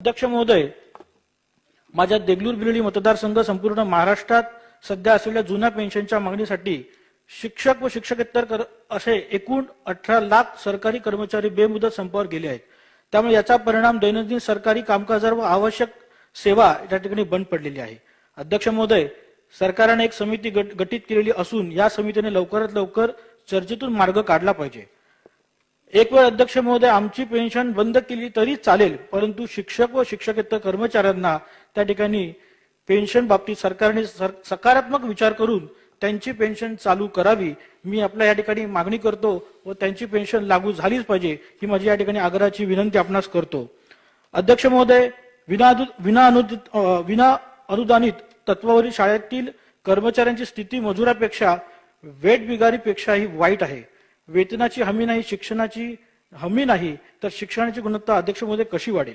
अध्यक्ष महोदय माझ्या देगलूर बिरळी मतदारसंघ संपूर्ण महाराष्ट्रात सध्या असलेल्या जुन्या पेन्शनच्या मागणीसाठी शिक्षक व शिक्षकेतर कर- असे एकूण अठरा लाख सरकारी कर्मचारी बेमुदत संपावर गेले आहेत. त्यामुळे याचा परिणाम दैनंदिन सरकारी कामकाजावर व आवश्यक सेवा या ठिकाणी बंद पडलेली आहे. अध्यक्ष महोदय सरकारने एक समिती गट- गठीत केलेली असून या समितीने लवकरात लवकर चर्चेतून मार्ग काढला पाहिजे. एक वेळ अध्यक्ष महोदय आमची पेन्शन बंद केली तरी चालेल परंतु शिक्षक व शिक्षकेतर कर्मचाऱ्यांना त्या ठिकाणी पेन्शन बाबतीत सरकारने सर- सकारात्मक विचार करून त्यांची पेन्शन चालू करावी. मी आपल्या या ठिकाणी मागणी करतो व त्यांची पेन्शन लागू झालीच पाहिजे ही माझी या ठिकाणी आग्रहाची विनंती आपणास करतो. अध्यक्ष महोदय विना विना अनुदित विना अनुदानित तत्वावरील शाळेतील कर्मचाऱ्यांची स्थिती मजुरापेक्षा वेट बिगारीपेक्षाही वाईट आहे. वेतनाची हमी नाही शिक्षणाची हमी नाही तर शिक्षणाची गुणवत्ता अध्यक्ष महोदय कशी वाढेल?